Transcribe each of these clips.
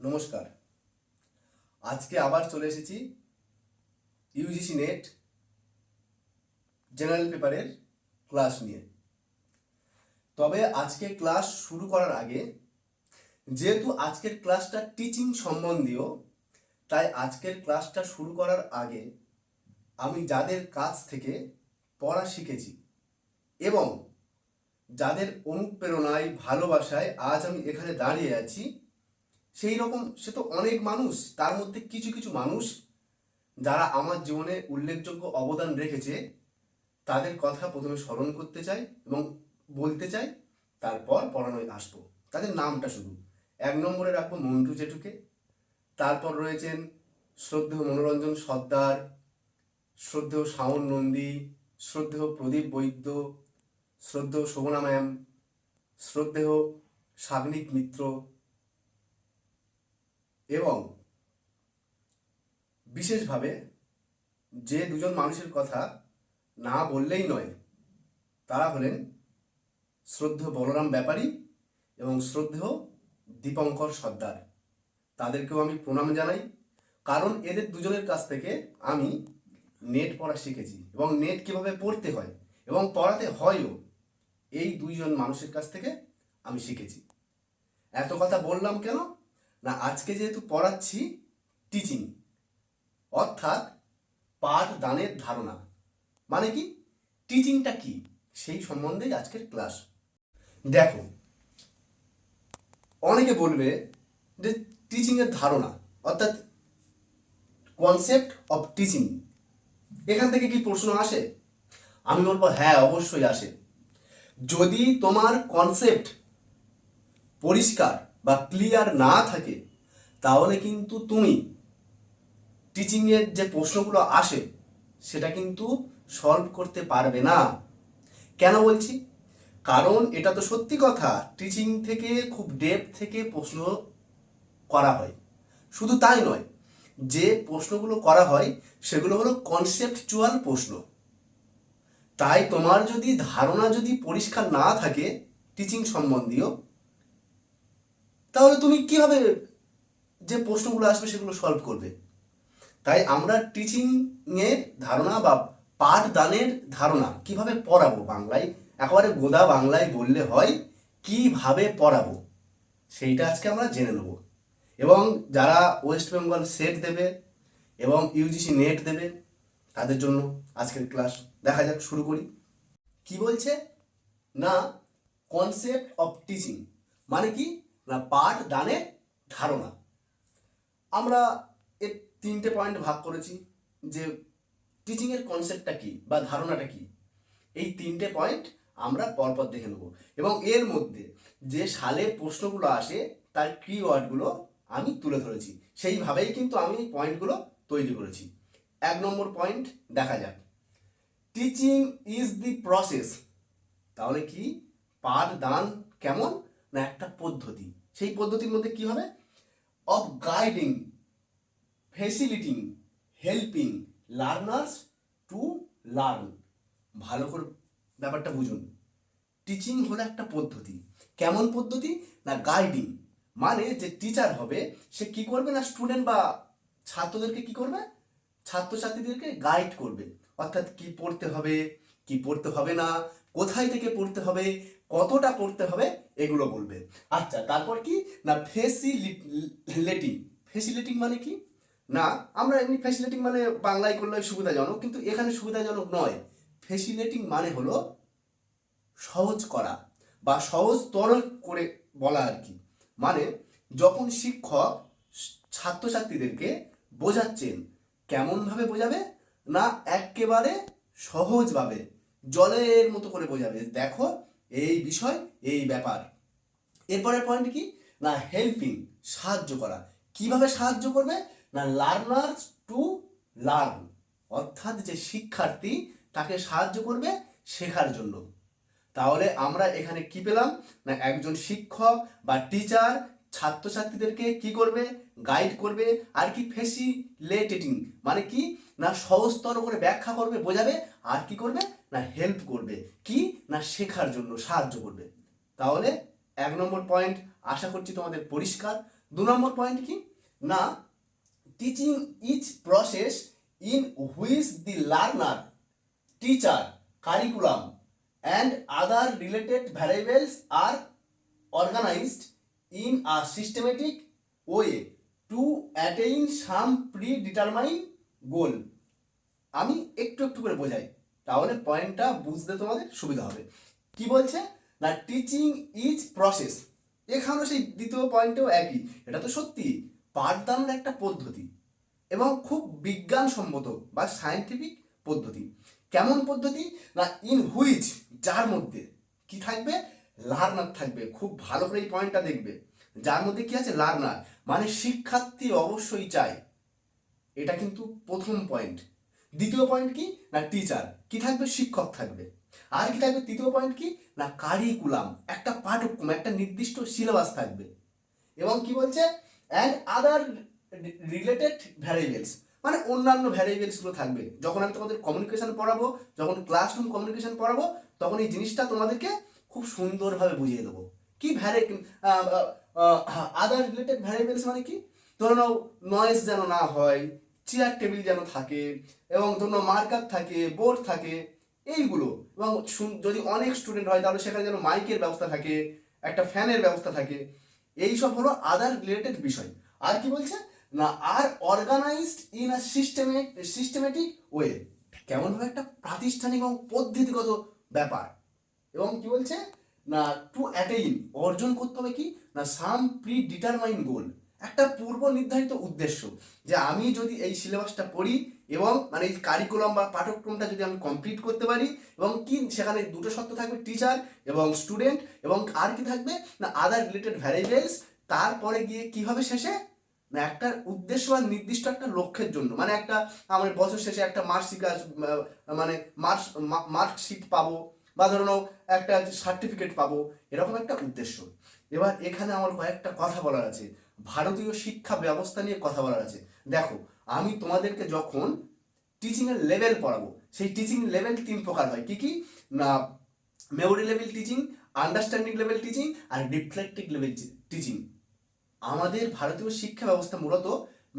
নমস্কার। আজকে আবার চলে এসেছি ইউজিসি নেট জেনারেল পেপারের ক্লাস নিয়ে। তবে আজকে ক্লাস শুরু করার আগে, যেহেতু আজকের ক্লাসটা টিচিং সম্বন্ধীয়, তাই আজকের ক্লাসটা শুরু করার আগে আমি যাদের কাছ থেকে পড়া শিখেছি এবং যাদের অনুপ্রেরণায়, ভালোবাসায় আজ আমি এখানে দাঁড়িয়ে আছি সেই রকম সে তো অনেক মানুষ, তার মধ্যে কিছু কিছু মানুষ যারা আমার জীবনে উল্লেখযোগ্য অবদান রেখেছে, তাদের কথা প্রথমে স্মরণ করতে চাই এবং বলতে চাই, তারপর পড়ানোয় আসব। তাদের নামটা শুধু। এক নম্বরে রাখব মন্টু জেঠুকে। তারপর রয়েছেন শ্রদ্ধেয় মনোরঞ্জন সর্দার, শ্রদ্ধেয় শাওন নন্দী, শ্রদ্ধেয় প্রদীপ বৈদ্য, শ্রদ্ধেয় শোভনা ম্যাম, শ্রদ্ধেয় সাগ্নিক মিত্র এবং বিশেষভাবে যে দুজন মানুষের কথা না বললেই নয়, তারা হলেন শ্রদ্ধেয় বলরাম ব্যাপারী এবং শ্রদ্ধেয় দীপঙ্কর সর্দার। তাদেরকেও আমি প্রণাম জানাই। কারণ এদের দুজনের কাছ থেকে আমি নেট পড়া শিখেছি এবং নেট কীভাবে পড়তে হয় এবং পড়াতে হয়ও, এই দুইজন মানুষের কাছ থেকে আমি শিখেছি। এত কথা বললাম কেন? না, আজকে যেহেতু পড়াচ্ছি টিচিং অর্থাৎ পাঠ দানের ধারণা। মানে কি? টিচিংটা কি? সেই সম্বন্ধেই আজকের ক্লাস দেখো, অনেকে বলবে যে টিচিংয়ের ধারণা, অর্থাৎ কনসেপ্ট অফ টিচিং এখান থেকে কি প্রশ্ন আসে? আমি বলব হ্যাঁ অবশ্যই আসে। যদি তোমার কনসেপ্ট পরিষ্কার বা ক্লিয়ার না থাকে, তাহলে কিন্তু তুমি টিচিংয়ের যে প্রশ্নগুলো আসে, সেটা কিন্তু সলভ করতে পারবে না। কেন বলছি? কারণ এটা তো সত্যি কথা টিচিং থেকে খুব ডেপ থেকে প্রশ্ন করা হয়। শুধু তাই নয়, যে প্রশ্নগুলো করা হয়, সেগুলো হলো কনসেপচুয়াল প্রশ্ন। তাই তোমার যদি ধারণা যদি পরিষ্কার না থাকে টিচিং সম্বন্ধীয় তাহলে তুমি কীভাবে যে প্রশ্নগুলো আসবে সেগুলো সলভ করবে? তাই আমরা টিচিং এর ধারণা বা পাঠদানের ধারণা কীভাবে পড়াবো বাংলায়? একেবারে গোদা বাংলায় বললে হয়, কীভাবে পড়াবো? সেইটা আজকে আমরা জেনে নেব। এবং যারা ওয়েস্ট বেঙ্গল সেট দেবে এবং ইউজিসি নেট দেবে, তাদের জন্য আজকের ক্লাস দেখা যাক, শুরু করি। কি বলছে? না কনসেপ্ট অফ টিচিং মানে কি? পাঠ দানের ধারণা। আমরা এর তিনটে পয়েন্ট ভাগ করেছি যে টিচিংয়ের কনসেপ্টটা কী বা ধারণাটা কী। এই তিনটে পয়েন্ট আমরা পরপর দেখে নেব। এবং এর মধ্যে যে সালে প্রশ্নগুলো আসে, তার কিওয়ার্ডগুলো আমি তুলে ধরেছি। সেইভাবেই কিন্তু আমি এই পয়েন্টগুলো তৈরি করেছি। এক নম্বর পয়েন্ট দেখা যাক। টিচিং ইজ দি প্রসেস তাহলে কি? পাঠ দান কেমন? না একটা পদ্ধতি। সেই পদ্ধতির মধ্যে কি হবে? Of guiding facilitating helping learners to learn ভালো করে ব্যাপারটা বুঝুন। টিচিং হলো একটা পদ্ধতি। কেমন পদ্ধতি? না গাইডিং মানে যে টিচার হবে, সে কি করবে না স্টুডেন্ট বা ছাত্রদেরকে কি করবে? ছাত্রছাত্রীদেরকে গাইড করবে। অর্থাৎ কি পড়তে হবে, কি পড়তে হবে না, কোথায় থেকে পড়তে হবে কতটা পড়তে হবে এগুলো বলবে। আচ্ছা তারপর কি? না ফেসিলিটিং ফেসিলিটিং মানে কি? না, আমরা এমনি ফেসিলিটিং মানে বাংলায় করলে সুবিধাজনক, কিন্তু এখানে সুবিধাজনক নয়। ফেসিলিটিং মানে হলো সহজ করা বা সহজতর করে বলা আর কি। মানে যখন শিক্ষক ছাত্রছাত্রীদেরকে বোঝাচ্ছেন, কেমনভাবে বোঝাবে? না, একেবারে সহজভাবে, জলের মতো করে বোঝাবে। দেখো এই বিষয়, এই ব্যাপার। এরপরের পয়েন্ট কি? না হেল্পিং সাহায্য করা। কীভাবে সাহায্য করবে? না লার্নার্স টু লার্ন অর্থাৎ যে শিক্ষার্থী, তাকে সাহায্য করবে শেখার জন্য। তাহলে আমরা এখানে কি পেলাম? না, একজন শিক্ষক বা টিচার ছাত্রছাত্রীদেরকে কি করবে? গাইড করবে। আর কি ফেসিলেটেটিং মানে কি? না, সহজতর করে ব্যাখ্যা করবে, বোঝাবে। আর কি করবে? না হেল্প করবে, কি? না শেখার জন্য সাহায্য করবে। তাহলে এক নম্বর পয়েন্ট আশা করছি তোমাদের পরিষ্কার। দু নম্বর পয়েন্ট কি? না teaching each process in which the learner teacher curriculum and other related variables R organized in a systematic to attain some predetermine goal আমি একটু একটু করে বোঝাই। তাহলে পয়েন্টটা বুঝতে তোমাদের সুবিধা হবে। কি বলছে? না টিচিং ইজ প্রসেস এখানেও সেই দ্বিতীয় পয়েন্টেও একই। এটা তো সত্যি, পাঠদানের একটা পদ্ধতি এবং খুব বিজ্ঞানসম্মত বা সায়েন্টিফিক পদ্ধতি। কেমন পদ্ধতি? না ইন হুইচ যার মধ্যে। কি থাকবে? লার্নার থাকবে। খুব ভালো করে এই পয়েন্টটা দেখবে। যার মধ্যে কি আছে? লার্নার মানে শিক্ষার্থী অবশ্যই চায়। এটা কিন্তু প্রথম পয়েন্ট দ্বিতীয় পয়েন্ট কি? না টিচার কি থাকবে? শিক্ষক থাকবে। আর কি থাকবে? তৃতীয় পয়েন্ট কি? না কারিকুলাম একটা পাঠ্যক্রম একটা নির্দিষ্ট সিলেবাস থাকবে। এবং কি বলছে? অ্যান্ড আদার রিলেটেড ভ্যারিয়েবলস মানে অন্যান্য ভ্যারিয়েবলসগুলো থাকবে। যখন আমি তোমাদের কমিউনিকেশন পড়াবো, যখন ক্লাসরুম কমিউনিকেশন পড়াবো, তখন এই জিনিসটা তোমাদেরকে খুব সুন্দরভাবে বুঝিয়ে দেবো। কি ভ্যারি আদার রিলেটেড ভ্যারিয়েবলস মানে কি? ধরে নাও নয়েজ যেন না হয় চেয়ার টেবিল যেন থাকে এবং ধরুন মার্কার থাকে বোর্ড থাকে, এইগুলো এবং যদি অনেক স্টুডেন্ট হয় তাহলে সেখানে যেন মাইকের ব্যবস্থা থাকে, একটা ফ্যানের ব্যবস্থা থাকে এই সব হলো আদার রিলেটেড বিষয়। আর কি বলছে? না আর অর্গানাইজড ইন আ সিস্টেমে সিস্টেমেটিক ওয়ে কেমন হবে একটা প্রাতিষ্ঠানিক এবং পদ্ধতিগত ব্যাপার। এবং কি বলছে? না টু অ্যাটেইন অর্জন করতে হবে কি? না সাম প্রি ডিটারমাইন গোল একটা পূর্ব নির্ধারিত উদ্দেশ্য যে আমি যদি এই সিলেবাসটা পড়ি এবং মানে এই কারিকুলাম বা পাঠ্যক্রমটা যদি আমি কমপ্লিট করতে পারি এবং কি সেখানে দুটো সত্য থাকবে টিচার এবং স্টুডেন্ট এবং আর কি থাকবে? না আদার রিলেটেড ভ্যারিয়েবলস তারপরে গিয়ে কি হবে শেষে? না, একটা উদ্দেশ্য বা নির্দিষ্ট একটা লক্ষ্যের জন্য। মানে একটা আমার বছর শেষে একটা মার্কশিট মানে মার্কস মার্কশিট পাবো বা ধরো নাও একটা সার্টিফিকেট পাবো। এরকম একটা উদ্দেশ্য। এবার এখানে আমার কয়েকটা কথা বলার আছে। ভারতীয় শিক্ষা ব্যবস্থা নিয়ে কথা বলার আছে। দেখো, আমি তোমাদেরকে যখন টিচিংয়ের লেভেল পড়াবো, সেই টিচিং লেভেল তিন প্রকার হয়। কি কি? না memory level teaching understanding level teaching আর রিফ্লেক্টিভ লেভেল টিচিং আমাদের ভারতীয় শিক্ষা ব্যবস্থা মূলত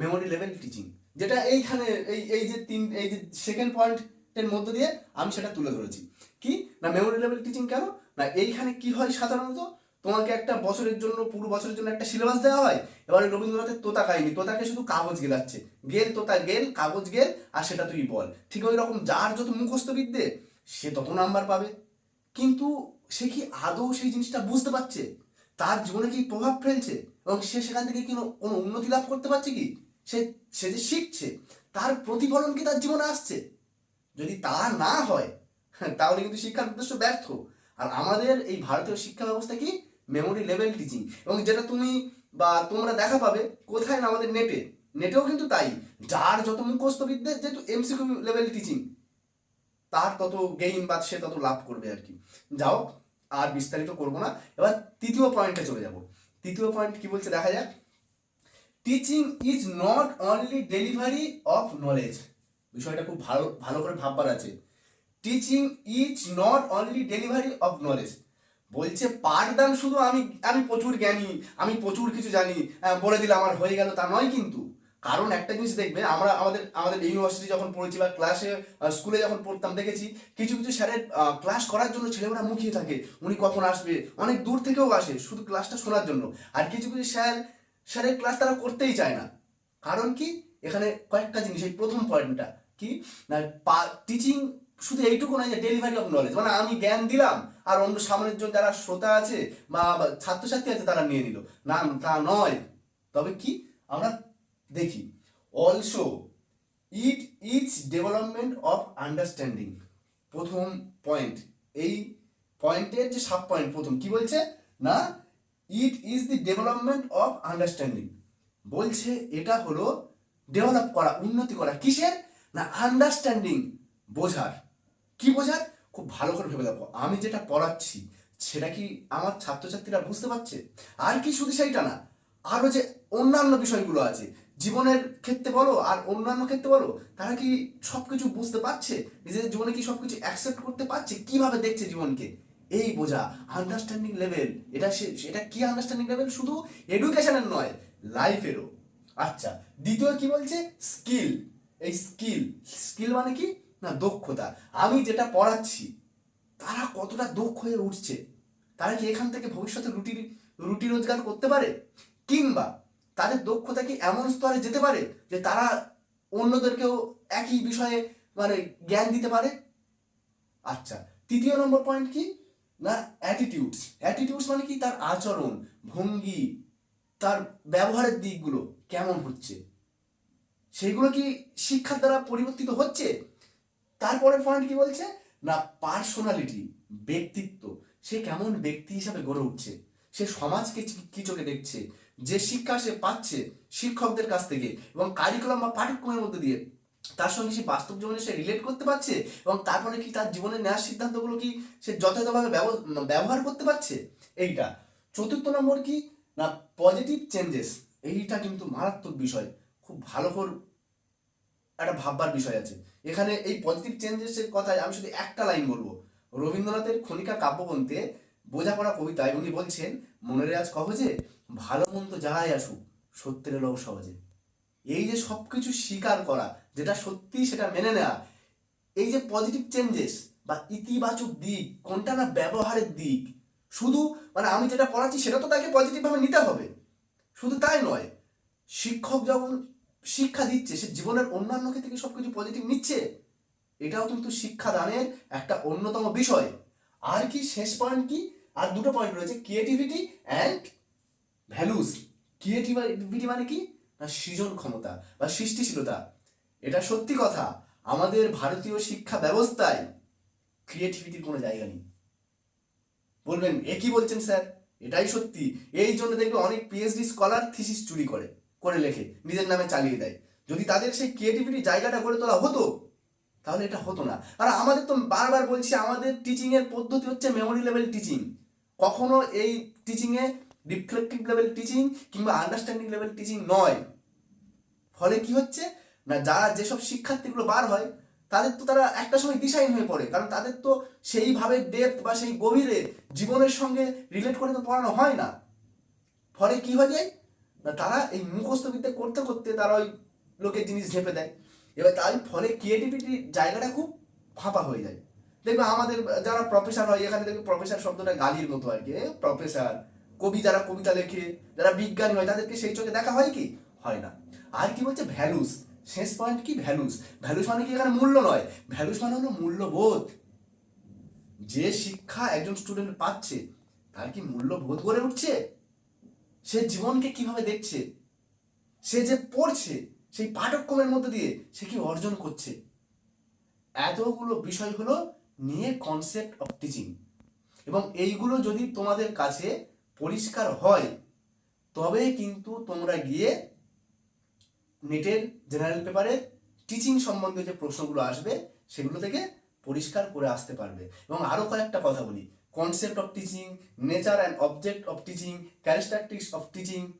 মেমোরি লেভেল টিচিং যেটা এইখানে, এই এই যে তিন, এই যে সেকেন্ড পয়েন্টের মধ্য দিয়ে আমি সেটা তুলে ধরেছি। কি? না মেমোরি লেভেল টিচিং কেন? না, এইখানে কি হয় সাধারণত? তোমাকে একটা বছরের জন্য পুরো বছরের জন্য একটা সিলেবাস দেওয়া হয়? এবারে রবীন্দ্রনাথের তোতা কাহিনী। তোতাকে শুধু কাগজ গেলাচ্ছে। গেল তোতা গেল কাগজ গেল আর সেটা তুই বল। ঠিক ওই রকম যার যত মুখস্থ বিদ্যে সে তত নাম্বার পাবে। কিন্তু সে কি আদৌ সেই জিনিসটা বুঝতে পারছে? তার জীবনে কি প্রভাব ফেলছে? এবং সে সেখান থেকে কি কোনো উন্নতি লাভ করতে পারছে কি? সে সে যে শিখছে তার প্রতিফলন কি তার জীবনে আসছে? যদি তা না হ্যাঁ, তাহলে কিন্তু শিক্ষার উদ্দেশ্য ব্যর্থ। আর আমাদের এই ভারতীয় শিক্ষা ব্যবস্থা কি? মেমোরি লেভেল টিচিং এবং যেটা তুমি বা তোমরা দেখা পাবে কোথায় না আমাদের নেটে নেটেও কিন্তু তাই। যার যত মুখস্থ বিদ্যে যেহেতু এমসিকিউ লেভেল টিচিং তার তত গেইন বা সে তত লাভ করবে আর কি। যাও, আর বিস্তারিত করব না। এবার তৃতীয় পয়েন্টে চলে যাব। তৃতীয় পয়েন্ট কি বলছে দেখা যাক। Teaching is not only delivery of knowledge বিষয়টা খুব ভালো ভালো করে ভাববার আছে। Teaching is not only delivery of knowledge বলছে, পাঠদান শুধু আমি আমি প্রচুর জ্ঞানী, আমি প্রচুর কিছু জানি। বলে দিলে আমার হয়ে গেল, তা নয় কিন্তু। কারণ একটা জিনিস দেখবে, আমরা আমাদের আমাদের ইউনিভার্সিটি যখন পড়েছি বা ক্লাসে স্কুলে যখন পড়তাম, দেখেছি, কিছু কিছু স্যারের ক্লাস করার জন্য ছেলেমেয়েরা মুখিয়ে থাকে। উনি কখন আসবে? অনেক দূর থেকেও আসে, শুধু ক্লাসটা শোনার জন্য। আর কিছু কিছু স্যার স্যারের ক্লাস তারা করতেই চায় না। কারণ কি? এখানে কয়েকটা জিনিস, এই প্রথম পয়েন্টটা কি? টিচিং শুধু এইটুকু নয় যে ডেলিভারি অফ নলেজ মানে আমি জ্ঞান দিলাম, আর অন্য সামনের জন্য যারা শ্রোতা আছে বা ছাত্রছাত্রী আছে, তারা নিয়ে নিল। না, তা নয়। তবে কি? আমরা দেখি। Also it is development of understanding প্রথম পয়েন্ট এই পয়েন্টের যে সাব পয়েন্ট প্রথম কি বলছে? না it is the development of understanding বলছে এটা হলো ডেভেলপ করা, উন্নতি করা। কিসের? না আন্ডারস্ট্যান্ডিং বোঝার। কি বোঝার খুব ভালো করে ভেবে দেখো। আমি যেটা পড়াচ্ছি, সেটা কি আমার ছাত্রছাত্রীরা বুঝতে পারছে? আর কি শুধু সেইটা না আরও যে অন্যান্য বিষয়গুলো আছে, জীবনের ক্ষেত্রে বলো আর অন্যান্য ক্ষেত্রে বলো, তারা কি সব কিছু বুঝতে পারছে? নিজেদের জীবনে কি সব কিছু অ্যাকসেপ্ট করতে পারছে? কীভাবে দেখছে জীবনকে? এই বোঝা আন্ডারস্ট্যান্ডিং লেভেল এটা এটা কি আন্ডারস্ট্যান্ডিং লেভেল শুধু এডুকেশনের নয় লাইফেরও আচ্ছা দ্বিতীয় কি বলছে? স্কিল এই স্কিল স্কিল মানে কি? না, দক্ষতা। আমি যেটা পড়াচ্ছি, তারা কতটা দক্ষ হয়ে উঠছে? তারা কি এখান থেকে ভবিষ্যতে রুটি রুটি রোজগার করতে পারে? কিংবা তাদের দক্ষতা কি এমন স্তরে যেতে পারে যে তারা অন্যদেরকেও একই বিষয়ে মানে জ্ঞান দিতে পারে? আচ্ছা তৃতীয় নম্বর পয়েন্ট কি? না অ্যাটিটিউডস অ্যাটিটিউডস মানে কি? তার আচরণ, ভঙ্গি, তার ব্যবহারের দিকগুলো কেমন হচ্ছে? সেগুলো কি শিক্ষার দ্বারা পরিবর্তিত হচ্ছে? তারপরের পয়েন্ট কি বলছে? না পার্সোনালিটি ব্যক্তিত্ব। সে কেমন ব্যক্তি হিসাবে গড়ে উঠছে? সে সমাজকে কি- চোখে দেখছে? যে শিক্ষা সে পাচ্ছে শিক্ষকদের কাছ থেকে এবং কারিকুলাম বা পাঠ্যক্রমের মধ্যে দিয়ে তার সঙ্গে সে বাস্তব জীবনে সে রিলেট করতে পারছে এবং তারপরে কি তার জীবনে নেওয়ার সিদ্ধান্তগুলো কি সে যথাযথভাবে ব্যবহার করতে পারছে? এইটা। চতুর্থ নম্বর কি? না পজিটিভ চেঞ্জেস এইটা কিন্তু মারাত্মক বিষয়। খুব ভালো করে একটা ভাববার বিষয় আছে। এখানে এই পজিটিভ চেঞ্জেসের কথায় আমি শুধু একটা লাইন বলব। রবীন্দ্রনাথের ক্ষণিকা কাব্যগ্রন্থে বোঝাপড়া কবিতায় উনি বলছেন, মনের আজ কহজে ভালো মন্দ যাহাই আসুক, সত্যের এলো সহজে। এই যে সব কিছু স্বীকার করা, যেটা সত্যি সেটা মেনে নেওয়া এই যে পজিটিভ চেঞ্জেস বা ইতিবাচক দিক, কোনটা না ব্যবহারের দিক, শুধু মানে আমি যেটা পড়াচ্ছি সেটা তো তাকে পজিটিভভাবে নিতে হবে। শুধু তাই নয়, শিক্ষক যখন শিক্ষা দিচ্ছে, সে জীবনের অন্যান্য ক্ষেত্রে সব কিছু পজিটিভ নিচ্ছে? এটাও কিন্তু শিক্ষাদানের একটা অন্যতম বিষয়। আর কি শেষ পয়েন্ট কি? আর দুটো পয়েন্ট রয়েছে ক্রিয়েটিভিটি অ্যান্ড ভ্যালুস ক্রিয়েটিভিটি মানে কি? না, সৃজন ক্ষমতা বা সৃষ্টিশীলতা। এটা সত্যি কথা, আমাদের ভারতীয় শিক্ষা ব্যবস্থায় ক্রিয়েটিভিটির কোনো জায়গা নেই। বলবেন, এ কি বলছেন স্যার? এটাই সত্যি। এই জন্য দেখবে অনেক পিএইচডি স্কলার থিসিস চুরি করে। করে লেখে, নিজের নামে চালিয়ে দেয়। যদি তাদের সেই ক্রিয়েটিভিটি জায়গাটা গড়ে তোলা হতো, তাহলে এটা হতো না। আর আমাদের তো বারবার বলছি, আমাদের টিচিং এর পদ্ধতি হচ্ছে মেমোরি লেভেল টিচিং কখনো এই টিচিং এ রিফ্লেক্টিভ লেভেল টিচিং কিংবা আন্ডারস্ট্যান্ডিং লেভেল টিচিং নয়। ফলে কি হচ্ছে? না, যারা যেসব শিক্ষার্থীগুলো বার হয়, তাদের তো তারা একটা সময় দিশাহীন হয়ে পড়ে। কারণ তাদের তো সেইভাবে ডেপথ বা সেই গভীরে জীবনের সঙ্গে রিলেট করে তো পড়ানো হয় না। ফলে কি হয়ে যায়? তারা এই মুখস্থ বিদ্যা করতে করতে তারা ওই লোকের জিনিস ঝেপে দেয়। এবার তাই ফলে ক্রিয়েটিভিটির জায়গাটা খুব ফাঁপা হয়ে যায়। দেখবে আমাদের যারা প্রফেসর হয়, এখানে দেখবে প্রফেসর শব্দটা গালির মতো আর কি। প্রফেসর কবি যারা কবিতা লেখে, যারা বিজ্ঞানী হয়, তাদেরকে সেই চোখে দেখা হয় কি? হয় না। আর কি বলছে? ভ্যালুস। শেষ পয়েন্ট কি? ভ্যালুস। ভ্যালুস মানে কি? এখানে মূল্য নয়। ভ্যালুস মানে হলো মূল্যবোধ। যে শিক্ষা একজন স্টুডেন্ট পাচ্ছে, তার কি মূল্যবোধ গড়ে উঠছে? সে জীবনকে কীভাবে দেখছে? সে যে পড়ছে, সেই পাঠক্রমের মধ্যে দিয়ে সে কি অর্জন করছে? এতগুলো বিষয় হলো নিয়ে কনসেপ্ট অফ টিচিং এবং এইগুলো যদি তোমাদের কাছে পরিষ্কার হয়, তবে কিন্তু তোমরা গিয়ে নেটের জেনারেল পেপারে টিচিং সম্বন্ধে যে প্রশ্নগুলো আসবে, সেগুলো থেকে পরিষ্কার করে আসতে পারবে। এবং আরও কয়েকটা কথা বলি। Concept of teaching nature and object of teaching characteristics of teaching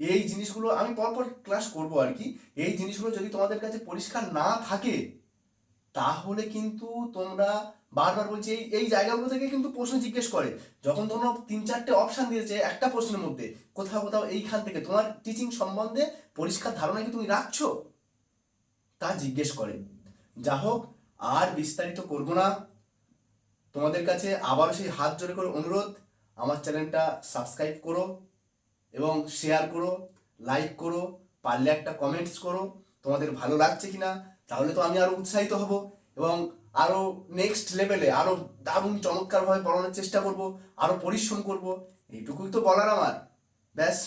এই জিনিসগুলো আমি পরপর ক্লাস করব আর কি। এই জিনিসগুলো যদি তোমাদের কাছে পরিষ্কার না থাকে, তাহলে কিন্তু তোমরা বারবার বলছি, এই এই জায়গাগুলো থেকে কিন্তু প্রশ্ন জিজ্ঞেস করে। যখন তোমরা তিন চারটে অপশান দিয়েছে একটা প্রশ্নের মধ্যে, কোথাও কোথাও এইখান থেকে তোমার টিচিং সম্বন্ধে পরিষ্কার ধারণা কি তুমি রাখছো? তা জিজ্ঞেস করে। যা হোক আর বিস্তারিত করব না। তোমাদের কাছে আবারও সেই হাত জোরে করে অনুরোধ, আমার চ্যানেলটা সাবস্ক্রাইব করো এবং শেয়ার করো, লাইক করো, পারলে একটা কমেন্টস করো, তোমাদের ভালো লাগছে কি না তাহলে তো আমি আরও উৎসাহিত হব এবং আরও নেক্সট লেভেলে আরও দারুণ চমৎকারভাবে পড়ানোর চেষ্টা করব আরও পরিশ্রম করব, এইটুকুই তো বলার আমার। ব্যাস।